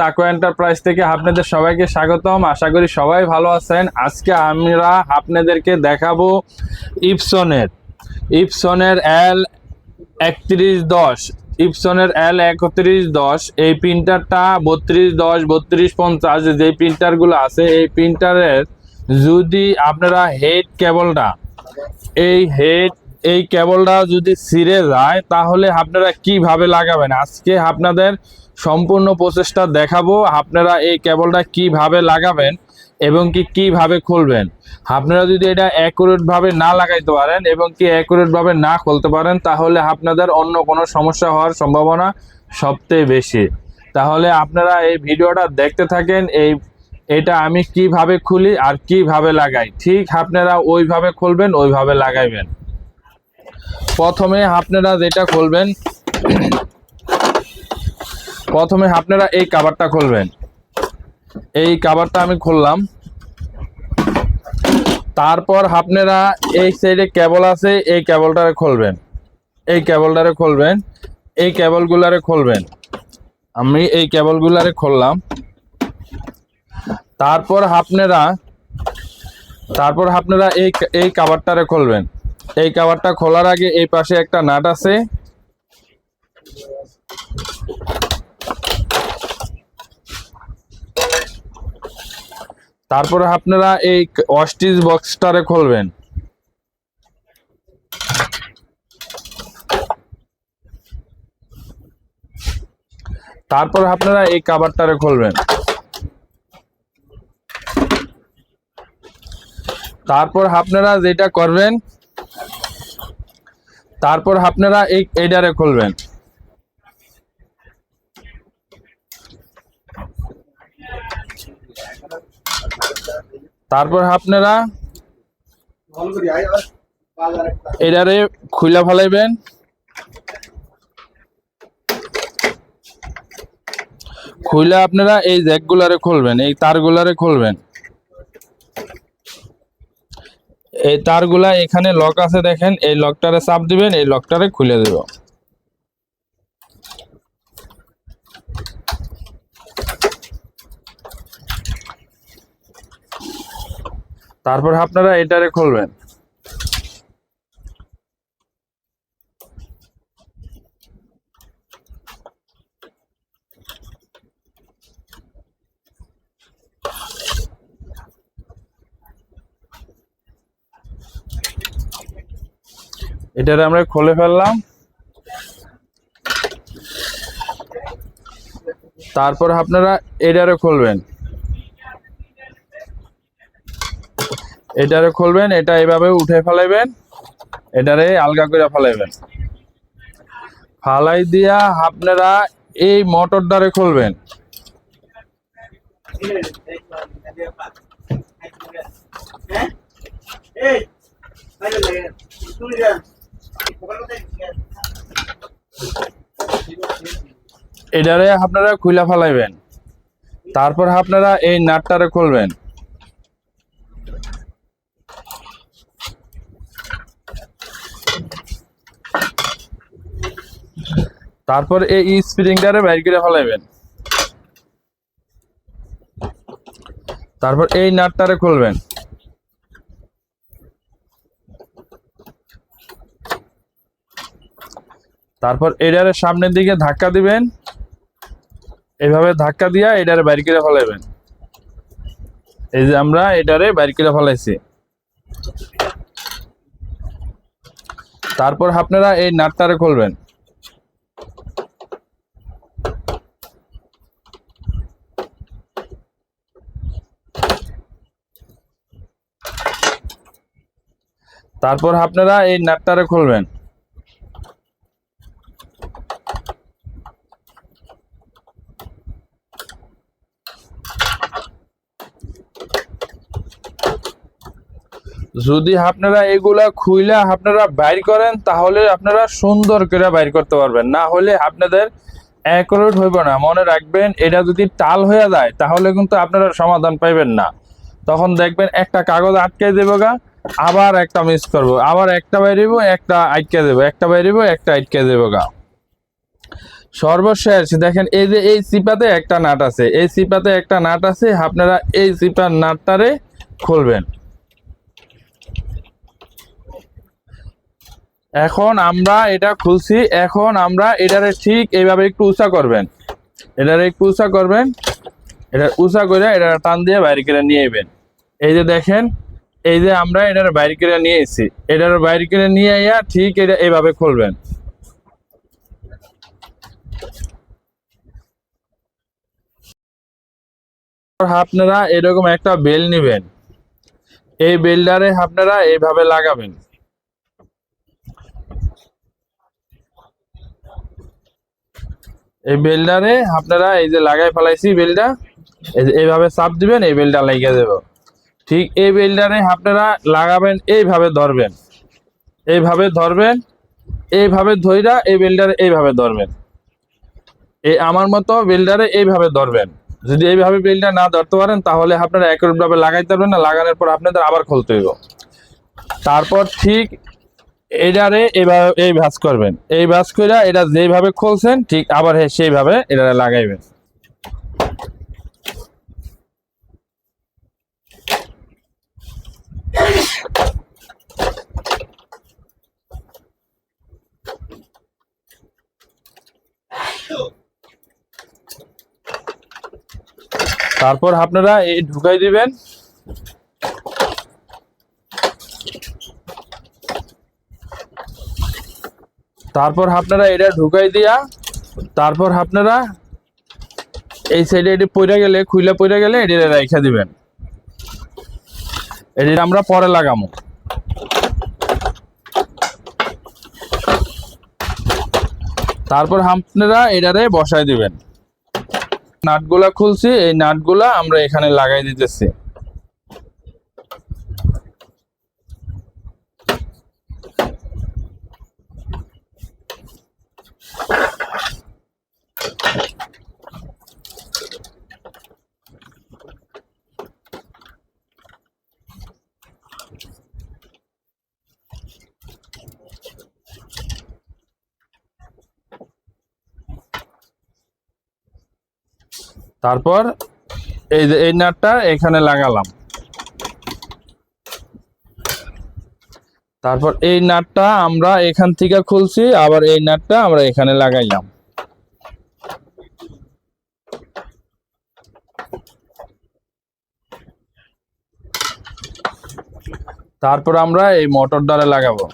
তাকো এন্টারপ্রাইজ থেকে আপনাদের সবাইকে স্বাগতম। আশা করি সবাই ভালো আছেন। আজকে আমরা আপনাদেরকে দেখাবো ইপসনের ইপসনের এল একত্রিশ দশ। ইপসনের এল একত্রিশ দশ। এই প্রিন্টারটা বত্রিশ দশ, বত্রিশ পঞ্চাশ, যে প্রিন্টারগুলো আছে, এই প্রিন্টারের যদি আপনারা হেড কেবলটা এই হেড এই কেবলটা যদি ছিঁড়ে যায়, তাহলে আপনারা কীভাবে লাগাবেন? আজকে আপনাদের সম্পূর্ণ প্রসেসটা দেখাবো আপনারা এই কেবলটা কীভাবে লাগাবেন এবং কি কীভাবে খুলবেন। আপনারা যদি এটা অ্যাকুরেট ভাবে না লাগাইতে পারেন এবং কি অ্যাকুরেট ভাবে না খুলতে পারেন, তাহলে আপনাদের অন্য কোনো সমস্যা হওয়ার সম্ভাবনা সবচেয়ে বেশি। তাহলে আপনারা এই ভিডিওটা দেখতে থাকেন, এই এটা আমি কীভাবে খুলি আর কীভাবে লাগাই। ঠিক আপনারা ওইভাবে খুলবেন, ওইভাবে লাগাইবেন। প্রথমে আপনারা যেটা খুলবেন প্রথমে আপনারা এই কাভারটা খুলবেন। এই কাভারটা আমি খুললাম। তারপর আপনারা এই সাইডে কেবল আছে, এই কেবলটারে খুলবেন। এই কেবলটারে খুলবেন, এই কেবলগুলারে খুলবেন। আমি এই কেবলগুলারে খুললাম। তারপর আপনারা তারপর আপনারা এই এই কাভারটারে খুলবেন। এই কাভারটা খোলার আগে এই পাশে একটা নাট আছে। তারপরে আপনারা এই অস্টিচ বক্সটারে খুলবেন। তারপর আপনারা এই কাভারটারে খুলবেন। তারপর আপনারা যেটা করবেন, তারপর আপনারা এই এডারে খুলবেন। তারপর আপনারা এটারে খুলে ফেলাইবেন। খুলে আপনারা এই জ্যাকগুলারে খুলবেন, এই তারগুলারে খুলবেন। এই তারগুলা এখানে লক আছে দেখেন, এই লকটারে চাপ দিবেন, এই লকটারে খুলে দেব। তারপর আপনারা এটারে খুলবেন। এটারে আমরা খুলে ফেললাম। তারপর আপনারা এটারে খুলবেন। এটারে খুলবেন, এটা এভাবে উঠে ফেলাইবেন, এটারে আলগা করে ফেলাইবেন। ফালাই দিয়া আপনারা এই মোটরটারে খুলবেন। এটারে আপনারা খুলে ফেলাইবেন। তারপর আপনারা এই নাটটারে খুলবেন। তারপর এই স্প্রিংটারে বাইর করে ফেলাইবেন। তারপর এই নাটটারে খুলবেন। তারপর এডারে সামনের দিকে ধাক্কা দিবেন। এইভাবে ধাক্কা দিয়া এডারে বাইর করে ফেলাইবেন। এই যে আমরা এটারে বাইর করে ফেলাইছি। তারপর আপনারা এই নাটটারে খুলবেন। তারপর আপনারা এই নাটটারে খুলবেন। যদি আপনারা এগুলা খুইলা আপনারা বাইর করেন, তাহলে আপনারা সুন্দর করে বাইর করতে পারবেন। না হলে আপনাদের অ্যাকুরেট হইব না। মনে রাখবেন, এটা যদি টাল হয়ে যায়, তাহলে কিন্তু আপনারা সমাধান পাইবেন না। তখন দেখবেন একটা কাগজ আটকে দেবো গা। আবার একটা মিস করব। আবার একটা বাইরিব একটা আটকে দেবো। একটা বাইরিব একটা আটকে দেবো গা। সর্বশেষ, দেখেন, এই যে এই চিপাতে একটা নাট আছে। এই চিপাতে একটা নাট আছে, আপনারা এই চিপার নাটটারে খুলবেন। এখন আমরা এটা খুলছি। এখন আমরা এটারে ঠিক এইভাবে একটু উঁচা করবেন। এটারে একটু উঁচা করবেন। এটা উঁচা করে এটা টান দিয়ে বাইরে করে নিয়ে যাবেন এই যে দেখেন এই যে আমরা এটার বাইরে করে নিয়ে এসেছি। এটার বাইরে করে নিয়ে আইয়া ঠিক এটা এইভাবে খুলবেন। আপনারা এরকম একটা বেল নেবেন। এই বেলটারে আপনারা এইভাবে লাগাবেন। এই বেলটারে আপনারা এই যে লাগাই ফেলাইছি বেলটা, এই যে এইভাবে চাপ দিবেন, এই বেলটা লাগিয়ে দেব। ঠিক এই বেলটারে আপনারা লাগাবেন, এইভাবে ধরবেন। এইভাবে ধরবেন, এইভাবে ধইরা এই বেলটারে এইভাবে ধরবেন। এই আমার মতো বেলটারে এইভাবে ধরবেন। যদি এইভাবে বেলটা না ধরতে পারেন, তাহলে আপনারা একইভাবে লাগাইতে পারবেন না, লাগানোর পর আপনাদের আবার খুলতে হইব। তারপর ঠিক এটারে এইভাবে এই ভাঁজ করবেন। এই ভাঁজ করে এটা যেইভাবে খুলছেন, ঠিক আবার সেইভাবে এটা লাগাইবেন। তারপর আপনারা এই ঢুকাই দিবেন। তারপর আপনারা এটা ঢুকাই দিয়া, তারপর আপনারা এই সাইডে এটি পড়ে গেলে, খুইলা পড়ে গেলে এটি রেখে দিবেন। এটি আমরা পরে লাগামো। তারপর আপনারা এটারে বসায় দিবেন। নাটগুলা খুলছি এই নাটগুলা আমরা এখানে লাগাই দিতেছি। তারপর এই যে, এই নাটটা এখানে লাগালাম। তারপর এই নাটটা আমরা এখান থেকে খুলছি, আবার এই নাটটা আমরা এখানে লাগাইলাম। তারপর আমরা এই মোটর দ্বারা লাগাবো।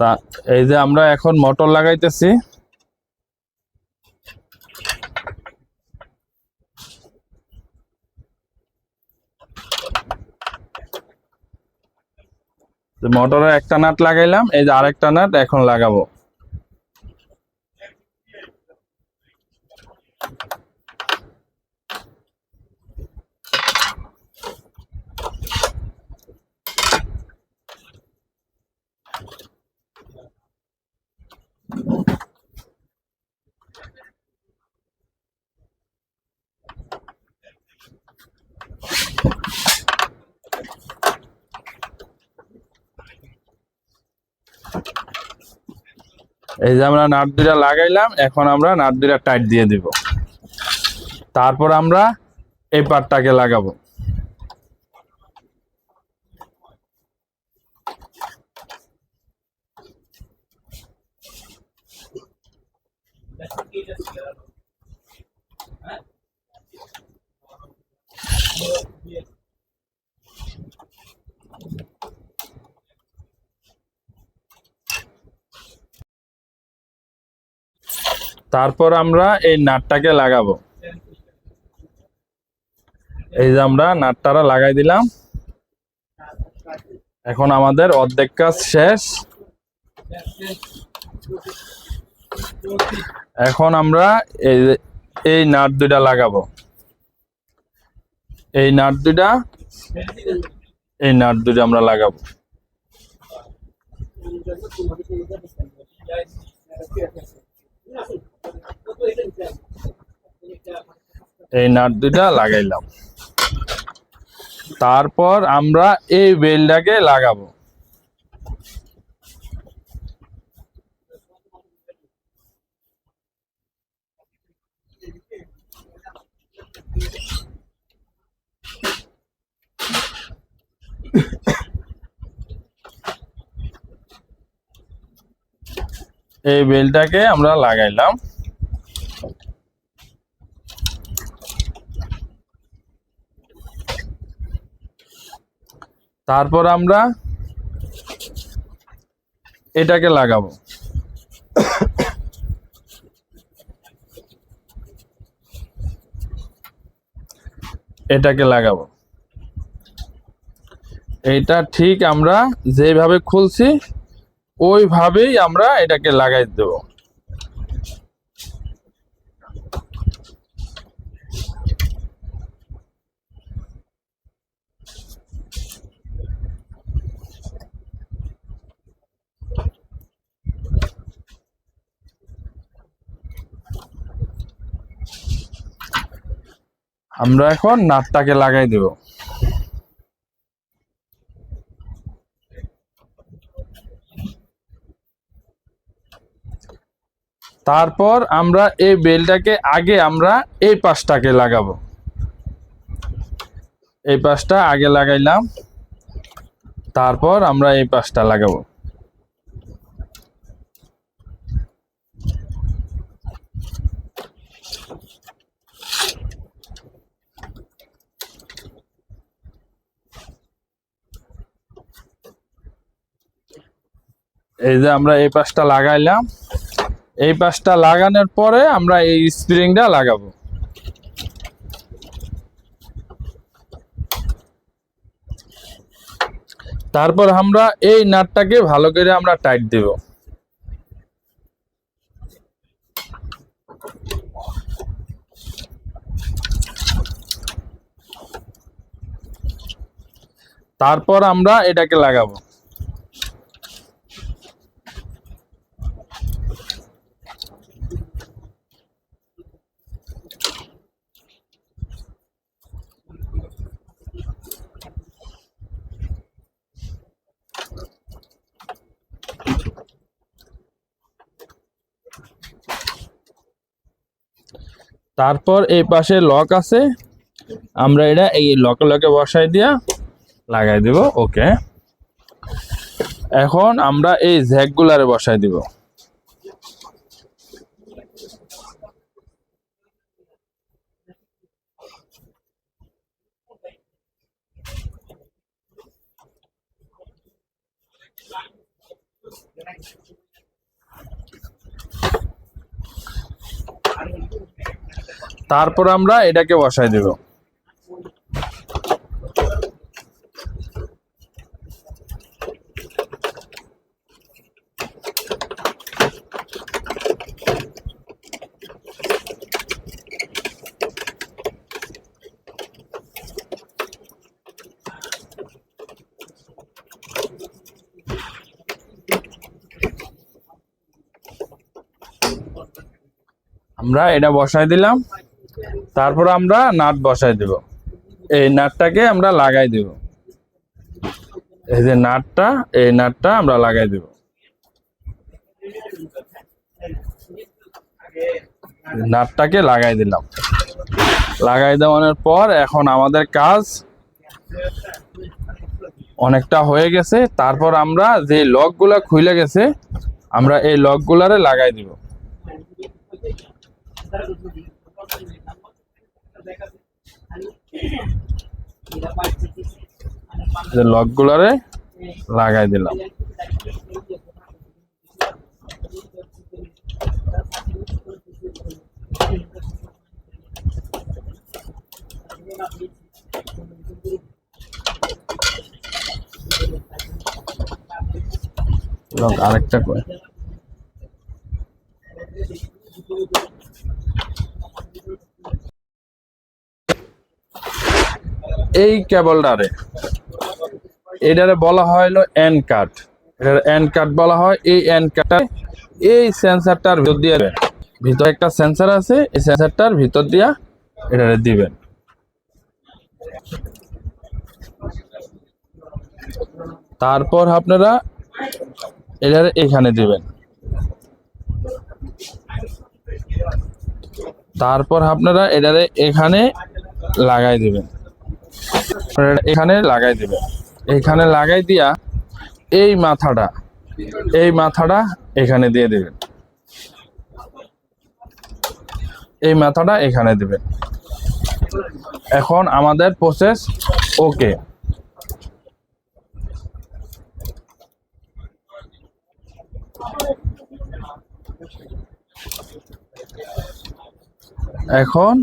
তা এই যে আমরা এখন মোটর লাগাইতেছি। মোটরের একটা নাট লাগাইলাম, এই যে আরেকটা নাট এখন লাগাবো। এই যে আমরা নাট দুটা লাগাইলাম, এখন আমরা নাট দুটা টাইট দিয়ে দিব। তারপর আমরা এই পাটটাকে লাগাবো। তারপর আমরা এই নাটটাকে লাগাবো। এই যে আমরা নাটটারা লাগাই দিলাম। এখন আমাদের অর্ধেক কাজ শেষ। এখন আমরা এই এই নাট দুইটা লাগাবো। এই নাট দুইটা, এই নাট দুইটা আমরা লাগাবো। এই নাট দুটা লাগাইলাম। তারপর আমরা এই বেলটাকে লাগাবো। এই বেলটাকে আমরা লাগাইলাম। তারপর আমরা এটাকে লাগাবো। এটাকে লাগাবো। এটা ঠিক আমরা যেভাবে খুলছি ওইভাবেই আমরা এটাকে লাগাই দেব। আমরা এখন নাটটাকে লাগাই দেব। তারপর আমরা এই বেলটাকে আগে আমরা এই পাশটাকে লাগাবো। এই পাশটা আগে লাগাইলাম। তারপর আমরা এই পাশটা লাগাবো। এই যে আমরা এই পাশটা লাগাইলাম। এই পাশটা লাগানোর পরে আমরা এই স্প্রিংটা লাগাবো। তারপর আমরা এই নাটটাকে ভালো করে আমরা টাইট দেব। তারপর আমরা এটাকে লাগাবো। তারপর এই পাশে লক আছে। আমরা এটা এই লকে লকে বসাই দিয়া লাগাই দিব, ওকে। এখন আমরা এই জ্যাকগুলারে বসাই দিব। তারপর আমরা এটাকে বসাই দেব। আমরা এটা বসাই দিলাম। তারপর আমরা নাট বসাই দেব। এই নাটটাকে আমরা লাগাই দেব। এই যে নাটটা, এই নাটটা আমরা লাগাই দেব। নাটটাকে লাগাই দিলাম। লাগাই দেওয়ানোর পর এখন আমাদের কাজ অনেকটা হয়ে গেছে। তারপর আমরা যে লকগুলা খুলে গেছে, আমরা এই লকগুলারে লাগাই দিব। যে লকগুলারে লাগাই দিলাম। লক আরেকটা করে। এই কেবলটারে এটারে বলা হয় হলো এন কাট এটার এন কাট বলা হয়। এই এন কাটটা এই সেন্সারটার ভিতর দিয়ে ভিতরে একটা সেন্সার আছে, এই সেন্সারটার ভিতর দিয়া এটা দিবেন। তারপর আপনারা এটার এখানে দিবেন। তারপর আপনারা এটারে এখানে লাগাই দিবেন। এখানে লাগাই দিবেন এখানে লাগাই দিয়া এই মাথাটা এই মাথাটা এখানে দিয়ে দিবেন এই মাথাটা এখানে দিবেন এখন আমাদের প্রসেস ওকে এখন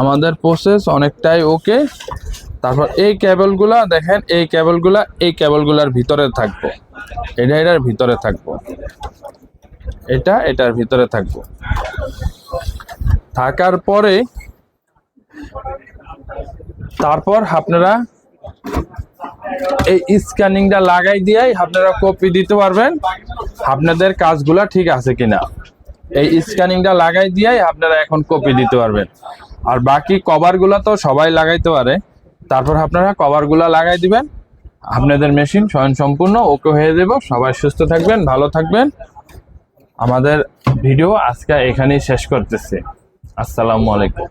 আমাদের প্রসেস অনেকটাই ওকে তারপর এই কেবলগুলা দেখেন, এই কেবলগুলা এই কেবলগুলার ভিতরে থাকব। এটা এটার ভিতরে থাকব। এটা এটার ভিতরে থাকব। থাকার পরে, তারপর আপনারা এই স্ক্যানিংটা লাগাই দিয়েই আপনারা কপি দিতে পারবেন। আপনাদের কাজগুলা ঠিক আছে কিনা। এই স্ক্যানিংটা লাগাই দিয়েই আপনারা এখন কপি দিতে পারবেন। আর বাকি কভারগুলো তো সবাই লাগাইতে পারে। তারপর আপনারা কভারগুলো লাগাই দিবেন। আপনাদের মেশিন স্বয়ং সম্পূর্ণ ওকে হয়ে দেব সবাই সুস্থ থাকবেন, ভালো থাকবেন। আমাদের ভিডিও আজকে এখানেই শেষ করতেছি। আসসালামু আলাইকুম।